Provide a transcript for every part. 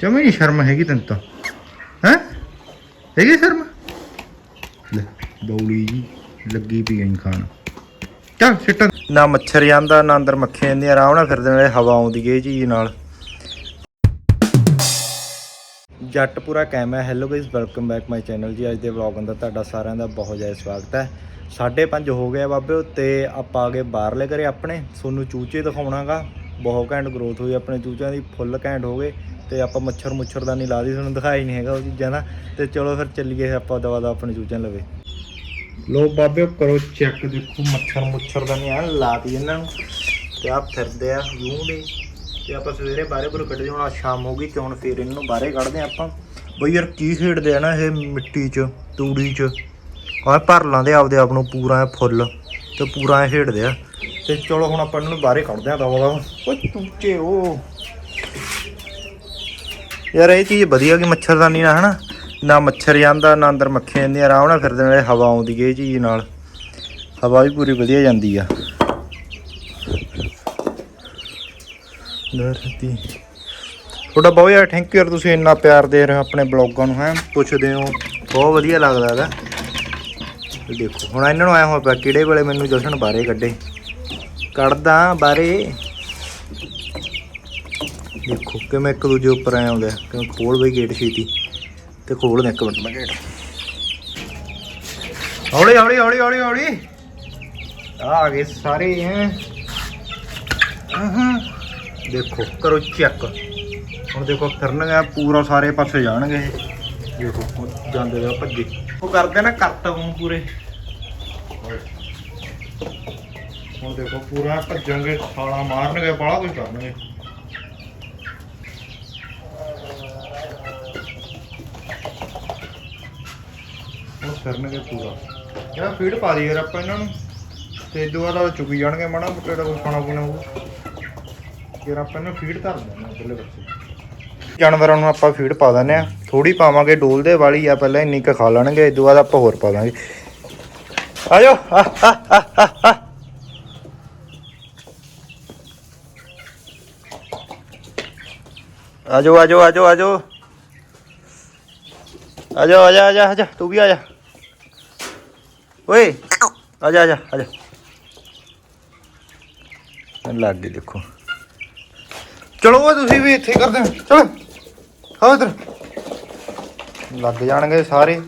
ਜਮੇ ਨਹੀਂ ਸ਼ਰਮ ਹੈਗੀ ਤੈਨੂੰ ਤਾਂ। ਹੈ? ਹੈਗੀ ਸ਼ਰਮ? ਲੈ ਬੌਲੀ ਜੀ, ਲੱਗੀ ਪਈ ਐਂ ਖਾਣ। ਚੱਲ ਸਿੱਟਾ। ਨਾ ਮੱਛਰ ਜਾਂਦਾ, ਨਾ ਅੰਦਰ ਮੱਖੀਆਂ ਜਾਂਦੀਆਂ, ਆਰਾਮ ਨਾਲ ਫਿਰਦੇ ਨਾਲੇ ਹਵਾ ਆਉਂਦੀ ਹੈ ਇਹ ਨਾਲ। ਜੱਟ ਪੂਰਾ ਹੈ। Hello guys welcome back my channel ਜੀ। ਅੱਜ ਦੇ ਵਲੌਗ ਅੰਦਰ ਤੁਹਾਡਾ ਸਾਰਿਆਂ ਦਾ ਬਹੁਤ ਜ਼ਿਆਦਾ ਸਵਾਗਤ ਹੈ। 5:30 ਹੋ ਗਿਆ ਬਾਬੇ, ਤੇ ਆਪਾਂ ਆ ਗਏ ਬਾਹਰਲੇ ਘਰੇ ਆਪਣੇ। ਤੁਹਾਨੂੰ ਚੂਚੇ ਦਿਖਾਉਣਾਗਾ। ਬਹੁਤ ਘੈਂਟ ਗਰੋਥ ਹੋਈ, ਆਪਣੇ ਚੂਚਿਆਂ ਦੀ ਫੁੱਲ ਘੈਂਟ ਹੋ ਗਏ ਤੇ ਆਪਾਂ ਮੱਛਰ ਮੁੱਛਰ ਮੁੱਛਰਦਾਨੀ ਲਾ ਦੀ ਤੁਹਾਨੂੰ ਦਿਖਾਈ ਨਹੀਂ ਹੈਗਾ ਉਹ ਚੀਜ਼ਾਂ ਦਾ। ਤੇ ਚਲੋ ਫਿਰ ਚੱਲੀਏ, ਆਪਾਂ ਦਵਾ ਦਾ ਆਪਣੇ ਚੂਚਿਆਂ ਲਵੇ। ਲੋ ਬਾਬੇ, ਕਰੋ ਚੈੱਕ ਦੇਖੋ ਮੱਛਰ ਮੁੱਛਰ ਦਾ ਮੁੱਛਰਦਾਨੀ ਆ ਲਾਤੀ ਇਹਨਾਂ ਨੂੰ। ਤੇ ਆਪ ਫਿਰਦੇ ਆ ਯੂੰ ਦੇ। ਤੇ ਆਪਾਂ ਸਵੇਰੇ ਬਾਹਰੇ ਪਰ ਕੱਢਦੇ ਹੁਣ ਸ਼ਾਮ ਹੋ ਗਈ ਤੇ ਹੁਣ ਫੇਰ ਨੂੰ ਬਾਹਰੇ ਕੱਢਦੇ ਆ ਆਪਾਂ। ਬਈ ਯਾਰ ਕੀ ਖੇਡਦੇ ਆ ਨਾ ਇਹ ਮਿੱਟੀ 'ਚ, ਤੂੜੀ 'ਚ। ਹਾਂ ਭਰ ਲਾਂਦੇ ਆਪਦੇ ਆਪ ਨੂੰ, ਪੂਰਾ ਫੁੱਲ, ਤੇ ਪੂਰਾ ਖੇਡਦੇ ਆ। ਤੇ ਚਲੋ ਹੁਣ ਆਪਾਂ ਇਹਨਾਂ ਨੂੰ ਬਾਹਰੇ ਕੱਢਦੇ ਆ ਦਵਾ ਦਾ ਓਏ ਤੂਚੇ ਉਹ ਯਾਰ ਇਹ ਚੀਜ਼ ਵਧੀਆ ਕਿ ਮੱਛਰਦਾਨੀ ਨਾ ਹਨਾ? ਨਾ ਮੱਛਰ ਜਾਂਦਾ, ਨਾ ਅੰਦਰ ਮੱਖੀਆਂ ਜਾਂਦੀਆਂ, ਆਰਾਮ ਨਾਲ ਫਿਰਦੇ ਨਾਲੇ ਹਵਾ ਆਉਂਦੀ ਹੈ ਇਹ ਚੀਜ਼ ਨਾਲ। ਹਵਾ ਵੀ ਪੂਰੀ ਵਧੀਆ ਜਾਂਦੀ ਆ। ਧਰਤੀ। ਤੁਹਾਡਾ ਬਹੁਤ ਯਾਰ ਥੈਂਕ ਯੂ ਯਾਰ, ਤੁਸੀਂ ਇੰਨਾ ਪਿਆਰ ਦੇ ਰਹੇ ਹੋ ਆਪਣੇ ਬਲੌਗਾਂ ਨੂੰ, ਹੈ? ਪੁੱਛਦੇ ਹੋ, ਬਹੁਤ ਵਧੀਆ ਲੱਗਦਾ ਹੈਗਾ। ਦੇਖੋ, ਹੁਣ ਇਹਨਾਂ ਨੂੰ ਆਇਆ ਹੋਇਆ ਪਿਆ, ਕਿਹੜੇ ਵੇਲੇ ਮੈਨੂੰ ਜਸ਼ਨ ਬਾਰੇ ਕੱਢੇ? ਕੱਢਦਾ ਬਾਰੇ। ਦੇਖੋ ਕਿਵੇਂ ਇੱਕ ਦੂਜੇ ਉੱਪਰ ਆਏ ਆਉਂਦੇ ਆ ਖੋਲ ਬਈ ਗੇਟ ਛੇਤੀ। ਤੇ ਖੋਲ ਦੇ ਇੱਕ ਮਿੰਟ, ਮੈਂ ਗੇਟ ਹੌਲੀ ਹੌਲੀ ਹੌਲੀ ਹੌਲੀ ਹੌਲੀ। ਆ ਗਏ ਸਾਰੇ ਹੈ ਹਾਂ ਦੇਖੋ, ਕਰੋ ਚੈੱਕ ਹੁਣ ਦੇਖੋ, ਫਿਰਨਗੇ, ਪੂਰਾ ਸਾਰੇ ਪਾਸੇ ਜਾਣਗੇ। ਦੇਖੋ ਜਾਂਦੇ ਜਾ ਭੱਜੇ। ਉਹ ਕਰਦੇ ਨਾ ਕਰਤਾ ਹੁਣ ਪੂਰੇ। ਹੁਣ ਦੇਖੋ ਪੂਰਾ ਭੱਜਣਗੇ ਛਾਲਾਂ ਮਾਰਨਗੇ ਬੜਾ ਕੁਝ ਕਰਨਗੇ। ਉਹ ਫਿਰਨਗੇ ਪੂਰਾ। ਯਾਰ ਫੀਡ ਪਾ ਦੀ ਯਾਰ ਆਪਾਂ ਇਹਨਾਂ ਨੂੰ। ਤੇ ਇਦੋਂ ਬਾਅਦ ਚੁਗੀ ਜਾਣਗੇ ਮਾੜਾ ਮੋਟਾ ਜਿਹੜਾ ਕੁਝ ਖਾਣਾ ਪੀਣਾ ਹੋਊਗਾ ਫਿਰ ਆਪਾਂ ਇਹਨੂੰ ਫੀਡ ਧਰ ਦਿੰਦੇ ਹਾਂ ਪਹਿਲੇ ਬੱਚੇ ਜਾਨਵਰਾਂ ਨੂੰ ਆਪਾਂ ਫੀਡ ਪਾ ਦਿੰਦੇ ਆ ਥੋੜੀ ਪਾਵਾਂਗੇ ਡੋਲਦੇ ਵਾਲੀ ਆ ਪਹਿਲਾਂ ਇੰਨੀ ਕੁ ਖਾ ਲੈਣਗੇ ਇਦੋਂ ਬਾਅਦ ਆਪਾਂ ਹੋਰ ਪਾ ਦਾਂਗੇ। ਆਜੋ। ਆ, ਆ, ਆ, ਆ, ਆਜੋ ਆਜੋ ਆਜੋ ਆਜੋ। ਆਜਾ ਆਜਾ ਆਜਾ ਆਜਾ ਤੂੰ ਵੀ ਆਜਾ। ਓਏ ਆਜਾ ਆਜਾ ਆਜਾ। ਲੱਗ ਗਏ ਦੇਖੋ। ਚਲੋ ਓਏ ਤੁਸੀਂ ਵੀ ਇੱਥੇ ਕਰਦੇ ਹੋ। ਚਲੋ ਆਓ ਇੱਧਰ। ਲੱਗ ਜਾਣਗੇ ਸਾਰੇ।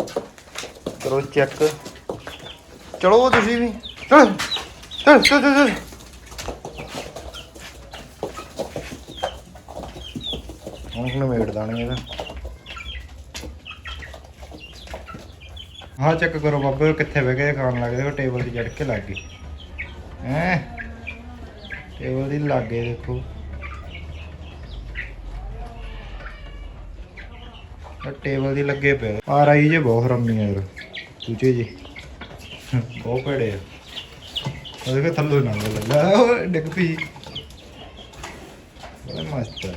ਕਰੋ ਚੈੱਕ। ਚਲੋ ਤੁਸੀਂ ਵੀ। ਚਲੋ ਚਲ ਚਲ ਚਲ। ਹੁਣ ਹੁਣ ਦਾਣੇ ਇਹਦਾ। ਹਾਂ ਚੈੱਕ ਕਰੋ ਬਾਬੇ, ਕਿੱਥੇ ਬਹਿ ਗਏ, ਖਾਣ ਲੱਗ ਉਹ ਟੇਬਲ ਤੇ ਚੜ ਕੇ ਲੱਗ ਗਏ। ਹੈ? ਟੇਬਲ ਦੀ ਲੱਗੇ ਦੇਖੋ। ਆ ਟੇਬਲ ਦੀ ਲੱਗੇ ਪਏ। ਆ ਰਹੀ ਜੇ ਬਹੁਤ ਹਰਾਮੀ ਆ ਯਾਰ ਤੁਝੇ ਜੀ। ਬਹੁਤ ਭੜੇ ਆ। ਉਹ ਦੇਖੋ ਥੱਲੋਂ ਨਾ ਲੱਗਾ। ਡਿੱਗ ਪਈ। ਬੜਾ ਮਸਤ ਹੈ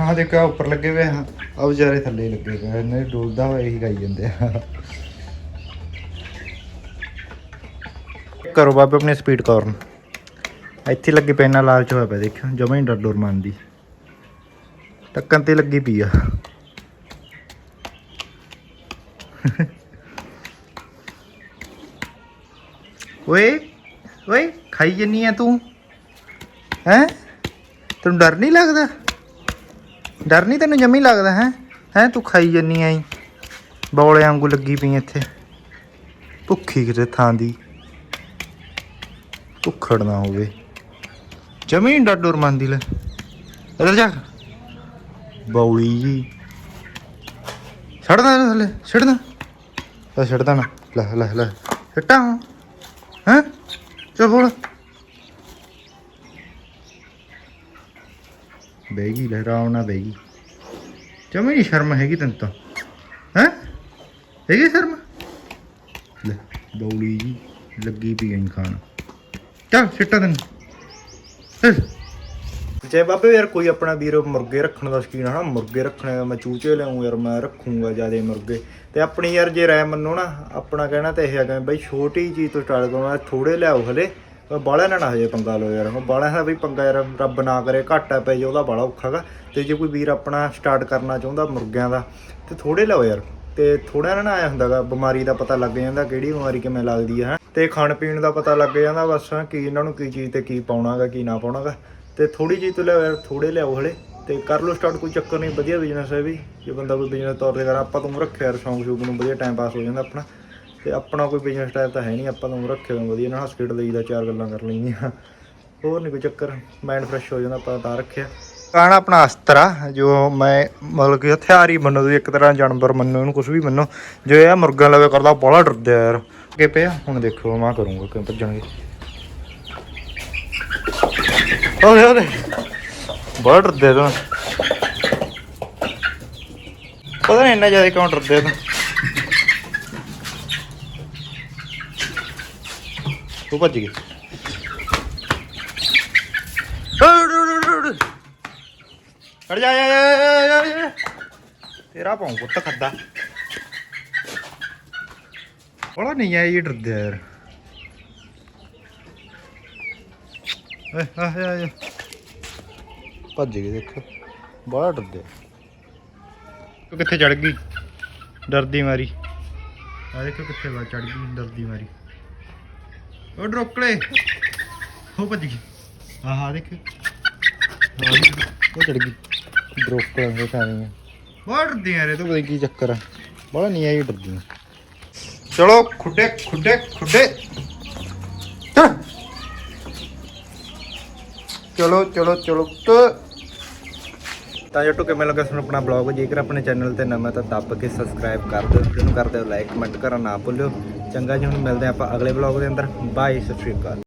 ਹਾਂ ਦੇਖੋ ਉੱਪਰ ਲੱਗੇ ਹੋਏ ਆ। ਆ ਵਿਚਾਰੇ ਥੱਲੇ ਲੱਗੇ ਪਏ ਇਹਨੇ ਡੋਲਦਾ ਹੋਇਆ ਹੀ ਖਾਈ ਜਾਂਦੇ ਆ। ਕਰੋ ਬਾਬੇ ਆਪਣੇ ਸਪੀਡ ਕਾਰਨ। ਇੱਥੇ ਲੱਗੇ ਪੈ ਨਾਲ ਲਾਲਚ ਹੋਇਆ ਪਿਆ, ਦੇਖਿਓ, ਜਮਾ ਹੀ ਡਰ ਡੋਰ ਮੰਨਦੀ। ਟੱਕਣ ਤੇ ਲੱਗੀ ਪਈ ਆ। ਓਏ ਓਏ, ਖਾਈ ਜੰਨੀ ਆ ਤੂੰ? ਹੈ? ਤੈਨੂੰ ਡਰ ਨਹੀਂ ਲੱਗਦਾ? ਡਰ ਨਹੀਂ ਤੈਨੂੰ ਜਮੀ ਲੱਗਦਾ, ਹੈ? ਹੈ, ਤੂੰ ਖਾਈ ਜੰਨੀ ਆਈ ਬੌਲੇ ਵਾਂਗੂ ਲੱਗੀ ਪਈ ਇੱਥੇ। ਭੁੱਖੀ ਕਿਤੇ ਥਾਂ ਦੀ। ਭੁੱਖੜ ਨਾ ਹੋਵੇ। ਜਮੀ ਡਰ ਡੋਰ ਮੰਨਦੀ ਲੈ। ਇੱਧਰ ਜਾ। ਬੌਲੀ ਜੀ। ਛੱਡਦਾ ਥੱਲੇ ਛੱਡਦਾ ਲੈ ਛੱਡਦਾ ਨਾ। ਲੈ ਲੈ ਲੈ। ਛੱਟਾ ਹੈ? ਚਲ ਫੋੜ ਬੈਗੀ ਲੈ ਰਾਮ ਨਾ ਬੈਗੀ ਜਮੇ ਨਹੀਂ ਸ਼ਰਮ ਹੈਗੀ ਤੈਨੂੰ ਤਾਂ? ਹੈ? ਹੈਗੀ ਸ਼ਰਮ? ਲੈ ਬੌਲੀ ਜੀ ਲੱਗੀ ਪਈ ਐਂ ਖਾਣ। ਚੱਲ ਸਿੱਟਾ ਤੈਨੂੰ। ਜੇ ਬਾਬੇ ਯਾਰ ਕੋਈ ਆਪਣਾ ਵੀਰ ਮੁਰਗੇ ਰੱਖਣ ਦਾ ਸ਼ੌਕੀਨ ਹਨਾ ਮੁਰਗੇ ਰੱਖਣੇ ਆ, ਮੈਂ ਚੂਚੇ ਲਿਆਉਂ ਯਾਰ ਮੈਂ ਰੱਖੂੰਗਾ ਜਿਆਦੇ ਮੁਰਗੇ। ਤੇ ਆਪਣੀ ਯਾਰ ਜੇ ਰਾਏ ਮੰਨੋ ਨਾ ਆਪਣਾ ਕਹਿਣਾ ਤਾਂ ਇਹ ਹੈਗਾ ਬਈ ਛੋਟੀ ਚੀਜ਼ ਤੋਂ ਸਟਾਰਟ ਕਰੋ ਥੋੜੇ ਲਿਆਓ ਹਲੇ। ਬਾਲਾ ਨਾ ਨਾ ਹਜੇ ਪੰਗਾ ਲੋ ਯਾਰ ਬਾਲਾ ਹੈ ਵੀ ਪੰਗਾ ਯਾਰ, ਰੱਬ ਨਾ ਕਰੇ, ਘਾਟਾ ਪੈ ਜੇ, ਉਹਦਾ ਬਾਲਾ ਔਖਾ ਗਾ। ਤੇ ਜੇ ਕੋਈ ਵੀਰ ਆਪਣਾ ਸਟਾਰਟ ਕਰਨਾ ਚਾਹੁੰਦਾ ਮੁਰਗਿਆਂ ਦਾ, ਤੇ ਥੋੜੇ ਲਓ ਯਾਰ। ਤੇ ਥੋੜਾ ਨਾ ਨਾ ਆਇਆ ਹੁੰਦਾਗਾ ਬਿਮਾਰੀ ਦਾ ਪਤਾ ਲੱਗ ਜਾਂਦਾ, ਕਿਹੜੀ ਬਿਮਾਰੀ ਕਿਵੇਂ ਲੱਗਦੀ ਹੈ। ਤੇ ਖਾਣ ਪੀਣ ਦਾ ਪਤਾ ਲੱਗ ਜਾਂਦਾ ਬਸ ਕੀ ਇਹਨਾਂ ਨੂੰ ਕੀ ਚੀਜ਼ ਤੇ ਕੀ ਪਾਉਣਾਗਾ ਕੀ ਨਾ ਪਾਉਣਾਗਾ ਤੇ ਥੋੜੀ ਚੀਜ਼ ਤੋਂ ਲਿਆਓ ਯਾਰ ਥੋੜੇ ਲਿਆਓ ਹਲੇ। ਤੇ ਕਰ ਲਓ ਸਟਾਰਟ ਕੋਈ ਚੱਕਰ ਨਹੀਂ, ਵਧੀਆ ਬਿਜ਼ਨਸ ਹੈ ਵੀ। ਜੇ ਬੰਦਾ ਕੋਈ ਬਿਜ਼ਨਸ ਤੌਰ ਤੇ ਕਰ, ਆਪਾਂ ਤੋਂ ਰੱਖਿਆ ਯਾਰ ਸ਼ੌਂਕ ਸ਼ੂਕ ਨੂੰ ਵਧੀਆ ਟਾਈਮ ਪਾਸ ਹੋ ਜਾਂਦਾ ਆਪਣਾ। ਤੇ ਆਪਣਾ ਕੋਈ ਬਿਜ਼ਨਸ ਟਾਈਪ ਤਾਂ ਹੈ ਨਹੀਂ, ਆਪਾਂ ਨੂੰ ਰੱਖੇ ਹੋਏ ਵਧੀਆ। ਨਾਲ ਹਸਪੀਟਲ ਖੇਡ ਲਈਦਾ ਚਾਰ ਗੱਲਾਂ ਕਰ ਲਈਆਂ। ਹੋਰ ਨਹੀਂ ਕੋਈ ਚੱਕਰ ਮਾਈਂਡ ਫਰੈਸ਼ ਹੋ ਜਾਂਦਾ, ਆਪਾਂ ਤਾਂ ਰੱਖਿਆ। ਕਾਣਾ ਆਪਣਾ ਅਸਤਰ ਆ, ਜੋ ਮੈਂ ਮਤਲਬ ਕਿ ਹਥਿਆਰ ਹੀ ਮੰਨੋ ਤੁਸੀਂ, ਇੱਕ ਤਰ੍ਹਾਂ ਜਾਨਵਰ ਮੰਨੋ ਇਹਨੂੰ ਕੁਝ ਵੀ ਮੰਨੋ। ਜੋ ਇਹ ਮੁਰਗਾ ਲਵੇ ਕਰਦਾ ਬੜਾ ਡਰਦਾ ਯਾਰ। ਅੱਗੇ ਪਿਆ, ਹੁਣ ਦੇਖੋ, ਮੈਂ ਕਰੂੰਗਾ ਕਿਵੇਂ ਭੱਜਣਗੇ। ਓਏ ਓਏ। ਬੜਾ ਡਰਦੇ ਤੂੰ। ਪਤਾ ਨਹੀਂ ਇੰਨਾ ਜ਼ਿਆਦਾ ਕਿਉਂ ਡਰਦੇ ਤੂੰ। ਤੂੰ ਭੱਜ ਗਈ। ਖੜ ਜਾ ਜਾ ਜਾ, ਜਾ ਜਾ ਤੇਰਾ ਪਾਉਂ ਪੁੱਤ ਖੱਦਾ। ਬੜਾ ਨਹੀਂ ਆਈ ਇਹ ਡਰਦੇ ਯਾਰ। ਏ ਆ ਆ ਆ ਭੱਜ ਗਏ ਦੇਖੋ। ਬੜਾ ਡਰਦੇ। ਤੂੰ ਕਿੱਥੇ ਚੜ ਗਈ? ਡਰਦੀ ਮਾਰੀ। ਆ ਦੇਖੋ ਕਿੱਥੇ ਵਾ ਚੜ ਗਈ ਡਰਦੀ ਮਾਰੀ। ਉਹ ਡਰੋਕਲੇ। ਹੋ ਭੱਜ ਗਈ। ਆਹ ਆ ਦੇਖ। ਉਹ ਚੜ ਗਈ। ਡਰੋਕਲੇ ਹੋ ਸਾਰੀਆਂ ਡਰਦੀ ਯਾਰ ਇਹ ਤਾਂ। ਪਤਾ ਕੀ ਚੱਕਰ ਆ। ਬੜਾ ਨਹੀਂ ਆਈ ਡਰਦੀ ਚਲੋ ਖੁੱਡੇ ਖੁੱਡੇ ਖੁੱਡੇ। ਚੱਲ। ਚਲੋ ਚਲੋ ਚਲੋ। ਤ- ਤਾਂ ਜੋ ਟੁਕੇ ਮਿਲ ਗਿਆ ਤੁਹਾਨੂੰ ਆਪਣਾ ਬਲੌਗ ਜੇਕਰ ਆਪਣੇ ਚੈਨਲ ਤੇ ਨਵਾਂ ਤਾਂ ਦੱਬ ਕੇ ਸਬਸਕ੍ਰਾਈਬ ਕਰ ਦਿਓ ਵੀਡੀਓ ਨੂੰ ਕਰ ਦਿਓ ਲਾਈਕ ਕਮੈਂਟ ਕਰਨਾ ਨਾ ਭੁੱਲਿਓ। ਚੰਗਾ ਜੀ, ਹੁਣ ਮਿਲਦੇ ਹਾਂ ਆਪਾਂ ਅਗਲੇ ਬਲੌਗ ਦੇ ਅੰਦਰ। ਬਾਏ ਸਤਿ ਸ਼੍ਰੀ ਅਕਾਲ।